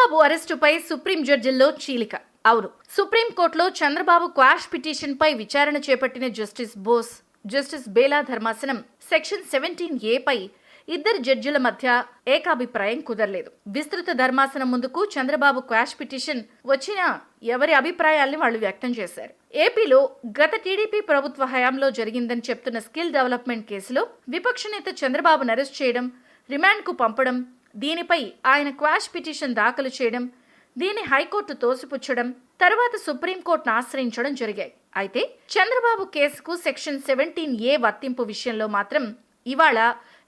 Chandrababu అరెస్టుపై supreme జడ్జిల్లో చీలిక. అవును సుప్రీంకోర్టులో చంద్రబాబు క్వాష్ పిటిషన్ పై విచారణ చేపట్టిన జస్టిస్ బోస్ జస్టిస్ బేలా ధర్మాసనం సెక్షన్ సెవెంటీన్ ఏ పై ఇద్దరు జడ్జిల మధ్య ఏకాభిప్రాయం కుదరలేదు. విస్తృత ధర్మాసనం ముందుకు చంద్రబాబు క్వాష్ పిటిషన్ వచ్చినా ఎవరి అభిప్రాయాల్ని వాళ్ళు వ్యక్తం చేశారు. ఏపీలో గత టీడీపీ ప్రభుత్వ హయాంలో జరిగిందని చెప్తున్న స్కిల్ డెవలప్మెంట్ కేసులో విపక్ష నేత చంద్రబాబును అరెస్ట్ చేయడం రిమాండ్కు పంపడం దీనిపై ఆయన క్వాష్ పిటిషన్ దాఖలు చేయడం దీన్ని హైకోర్టు తోసిపుచ్చడం తర్వాత సుప్రీంకోర్టును ఆశ్రయించడం జరిగాయి. అయితే చంద్రబాబు కేసుకు సెక్షన్ సెవెంటీన్ ఏ వర్తింపు విషయంలో మాత్రం ఇవాళ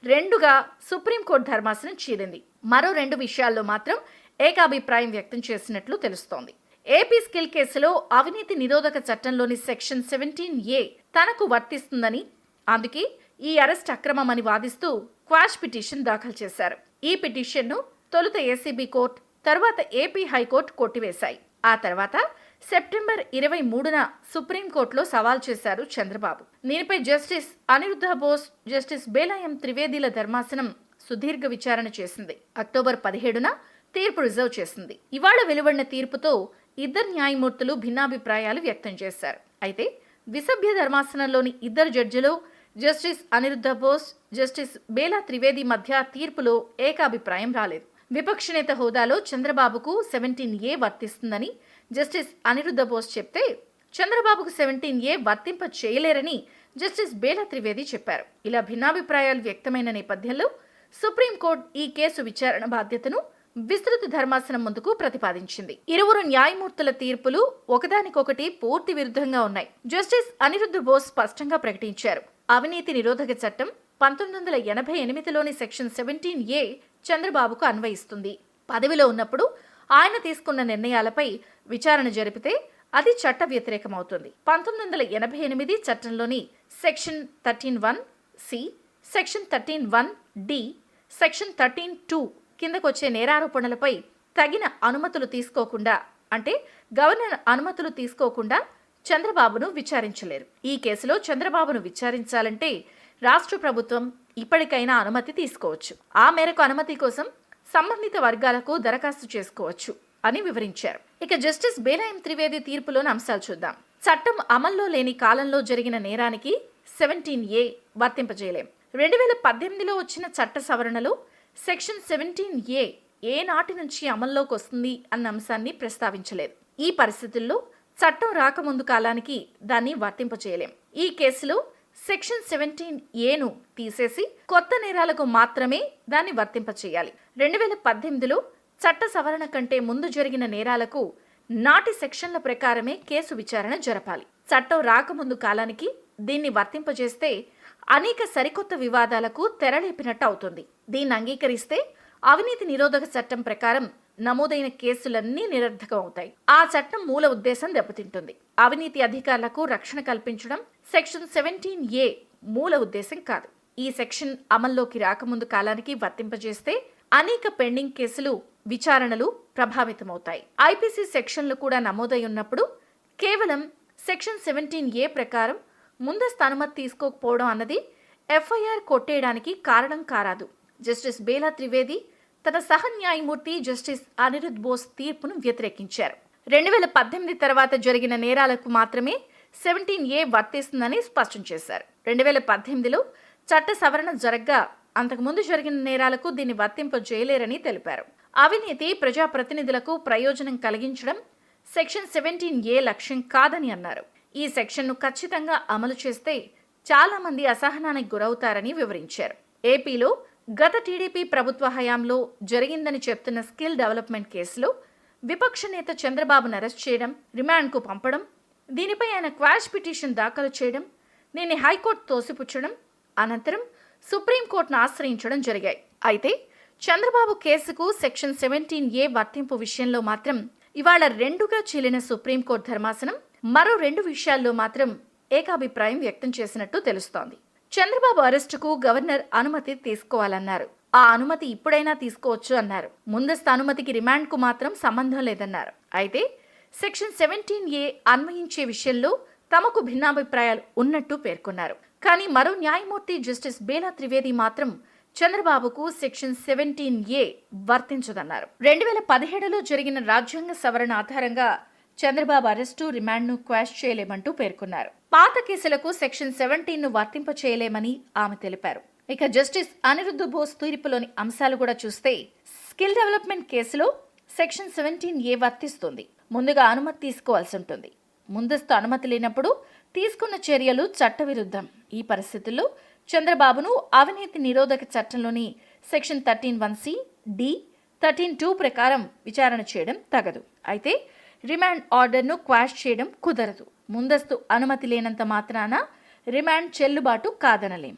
రెండుగా సుప్రీంకోర్టు ధర్మాసనం చీరింది మరో రెండు విషయాల్లో మాత్రం ఏకాభిప్రాయం వ్యక్తం చేసినట్లు తెలుస్తోంది. ఏపీ స్కిల్ కేసులో అవినీతి నిరోధక చట్టంలోని సెక్షన్ సెవెంటీన్ ఏ తనకు వర్తిస్తుందని అందుకే ఈ అరెస్ట్ అక్రమమని వాదిస్తూ క్వాష్ పిటిషన్ దాఖలు చేశారు. ఈ పిటిషన్ను తొలుత ఏసీబీ కోర్టు తర్వాత ఏపీ హైకోర్టు కొట్టివేశాయి. ఆ తర్వాత సెప్టెంబర్ ఇరవై మూడున సుప్రీంకోర్టులో సవాల్ చేశారు చంద్రబాబు. దీనిపై జస్టిస్ అనిరుద్ధ బోస్ జస్టిస్ బేలాయం త్రివేదీల ధర్మాసనం సుదీర్ఘ విచారణ చేసింది. అక్టోబర్ పదిహేడున తీర్పు రిజర్వ్ చేసింది. ఇవాళ వెలువడిన తీర్పుతో ఇద్దరు న్యాయమూర్తులు భిన్నాభిప్రాయాలు వ్యక్తం చేశారు. అయితే విసభ్య ధర్మాసనంలోని ఇద్దరు జడ్జిలు జస్టిస్ అనిరుద్ధ బోస్ జస్టిస్ బేలా త్రివేది మధ్య తీర్పులో ఏకాభిప్రాయం రాలేదు. విపక్ష నేత హోదాలో చంద్రబాబుకు సెవెంటీన్ ఏ వర్తిస్తుందని జస్టిస్ అనిరుద్ధ బోస్ చెప్తే చంద్రబాబుకు సెవెంటీన్ ఏ వర్తింప చేయలేరని జస్టిస్ బేలా త్రివేది చెప్పారు. ఇలా భిన్నాభిప్రాయాలు వ్యక్తమైన నేపథ్యంలో సుప్రీంకోర్టు ఈ కేసు విచారణ బాధ్యతను విస్తృత ధర్మాసనం ముందుకు ప్రతిపాదించింది. ఇరువురు న్యాయమూర్తుల తీర్పులు ఒకదానికొకటి పూర్తి విరుద్ధంగా ఉన్నాయి. జస్టిస్ అనిరుద్ధ బోస్ స్పష్టంగా ప్రకటించారు. అవినీతి నిరోధక చట్టం పంతొమ్మిది వందల ఎనభై ఎనిమిదిలోని సెక్షన్ సెవెంటీన్ ఏ చంద్రబాబుకు అన్వయిస్తుంది. పదవిలో ఉన్నప్పుడు ఆయన తీసుకున్న నిర్ణయాలపై విచారణ జరిపితే అది చట్ట వ్యతిరేకమవుతుంది. పంతొమ్మిది వందల ఎనభై ఎనిమిది చట్టంలోని section thirteen one C section thirteen one D section thirteen two కిందకొచ్చే నేరారోపణలపై తగిన అనుమతులు తీసుకోకుండా అంటే గవర్నర్ అనుమతులు తీసుకోకుండా చంద్రబాబును విచారించలేరు. ఈ కేసులో చంద్రబాబును విచారించాలంటే రాష్ట్ర ప్రభుత్వం ఇప్పటికైనా అనుమతి తీసుకోవచ్చు. ఆ మేరకు అనుమతి కోసం సంబంధిత వర్గాలకు దరఖాస్తు చేసుకోవచ్చు అని వివరించారు. ఇక జస్టిస్ బేలాయం త్రివేది తీర్పులోని అంశాలు చూద్దాం. చట్టం అమల్లో లేని కాలంలో జరిగిన నేరానికి సెవెంటీన్ ఏ వర్తింపజేయలేం. రెండు వేల పద్దెనిమిదిలో వచ్చిన చట్ట సవరణలో సెక్షన్ సెవెంటీన్ ఏ ఏ నాటి నుంచి అమల్లోకి వస్తుంది అన్న అంశాన్ని ప్రస్తావించలేదు. ఈ పరిస్థితుల్లో చట్టం రాకముందు కాలానికి దాన్ని వర్తింపచేయలేం. ఈ కేసులో సెక్షన్ సెవెంటీన్ ఏను తీసేసి కొత్త నేరాలకు మాత్రమే దాన్ని వర్తింపచేయాలి. రెండు వేల పద్దెనిమిదిలో చట్ట సవరణ కంటే ముందు జరిగిన నేరాలకు నాటి సెక్షన్ల ప్రకారమే కేసు విచారణ జరపాలి. చట్టం రాకముందు కాలానికి దీన్ని వర్తింపజేస్తే అనేక సరికొత్త వివాదాలకు తెరలేపినట్టు అవుతుంది. దీన్ని అంగీకరిస్తే అవినీతి నిరోధక చట్టం ప్రకారం నమోదైన కేసులన్నీ నిరర్ధకం అవుతాయి ఆ చట్టం మూల ఉద్దేశం దెబ్బతింటుంది. అవినీతి అధికారులకు రక్షణ కల్పించడం సెక్షన్ సెవెంటీన్ ఏ మూల ఉద్దేశం కాదు. ఈ సెక్షన్ అమల్లోకి రాకముందు కాలానికి వర్తింపజేస్తే అనేక పెండింగ్ కేసులు విచారణలు ప్రభావితమవుతాయి. ఐపీసీ సెక్షన్లు కూడా నమోదై ఉన్నప్పుడు కేవలం సెక్షన్ సెవెంటీన్ ఏ ప్రకారం ముందస్తు అనుమతి తీసుకోకపోవడం అన్నది ఎఫ్ఐఆర్ కొట్టేయడానికి కారణం కారాదు. జస్టిస్ బేలా త్రివేది తన సహ న్యాయమూర్తి జస్టిస్ అనిరుద్ బోస్ తీర్పును వ్యతిరేకించారు. రెండు వేల పద్దెనిమిది తర్వాత జరిగిన నేరాలకు మాత్రమే సెవెంటీన్ ఏ వర్తిస్తుందని స్పష్టం చేశారు. రెండు వేల పద్దెనిమిదిలో చట్ట సవరణ జరగ్గా అంతకుముందు జరిగిన నేరాలకు దీన్ని వర్తింపజేయలేరని తెలిపారు. అవినీతి ప్రజాప్రతినిధులకు ప్రయోజనం కలిగించడం సెక్షన్ సెవెంటీన్ ఏ లక్ష్యం కాదని అన్నారు. ఈ సెక్షన్ను ఖచ్చితంగా అమలు చేస్తే చాలా మంది అసహనానికి గురవుతారని వివరించారు. ఏపీలో గత టీడీపీ ప్రభుత్వ హయాంలో జరిగిందని చెప్తున్న స్కిల్ డెవలప్మెంట్ కేసులో విపక్ష నేత చంద్రబాబును అరెస్ట్ చేయడం రిమాండ్కు పంపడం దీనిపై ఆయన క్వాష్ పిటిషన్ దాఖలు చేయడం దీన్ని హైకోర్టు తోసిపుచ్చడం అనంతరం సుప్రీంకోర్టును ఆశ్రయించడం జరిగాయి. అయితే చంద్రబాబు కేసుకు సెక్షన్ సెవెంటీన్ ఏ వర్తింపు విషయంలో మాత్రం ఇవాళ రెండుగా చీలిన సుప్రీంకోర్టు ధర్మాసనం మరో రెండు విషయాల్లో మాత్రం ఏకాభిప్రాయం వ్యక్తం చేసినట్టు తెలుస్తోంది. చంద్రబాబు అరెస్టుకు గవర్నర్ అనుమతి తీసుకోవాలన్నారు. ఆ అనుమతి ఇప్పుడైనా తీసుకోవచ్చు అన్నారు. ముందస్తు అనుమతికి రిమాండ్కు మాత్రం సంబంధం లేదన్నారు. అయితే సెక్షన్ సెవెంటీన్ ఏ అన్వయించే విషయంలో తమకు భిన్నాభిప్రాయాలు ఉన్నట్టు పేర్కొన్నారు. కానీ మరో న్యాయమూర్తి జస్టిస్ బేలా త్రివేది మాత్రం చంద్రబాబుకు సెక్షన్ సెవెంటీన్ ఏ వర్తించదన్నారు. రెండు వేల పదిహేడులో జరిగిన రాజ్యాంగ సవరణ ఆధారంగా చంద్రబాబు అరెస్టు రిమాండ్ను క్వాష్ చేయలేమంటూ పేర్కొన్నారు. పాత కేసులకు సెక్షన్ సెవెంటీన్ను వర్తింపచేయలేమని ఆమె తెలిపారు. ఇక జస్టిస్ అనిరుద్ధ బోస్ తీర్పులోని అంశాలు కూడా చూస్తే స్కిల్ డెవలప్మెంట్ కేసులో సెక్షన్ సెవెంటీన్ ఏ వర్తిస్తుంది? ముందుగా అనుమతి తీసుకోవాల్సి ఉంటుంది. ముందస్తు అనుమతి లేనప్పుడు తీసుకున్న చర్యలు చట్టవిరుద్ధం. ఈ పరిస్థితుల్లో చంద్రబాబును అవినీతి నిరోధక చట్టంలోని section thirteen one C D thirteen two ప్రకారం విచారణ చేయడం తగదు. అయితే రిమాండ్ ఆర్డర్ను క్వాష్ చేయడం కుదరదు. ముందస్తు అనుమతి లేనంత మాత్రాన రిమాండ్ చెల్లుబాటు కాదనలేం.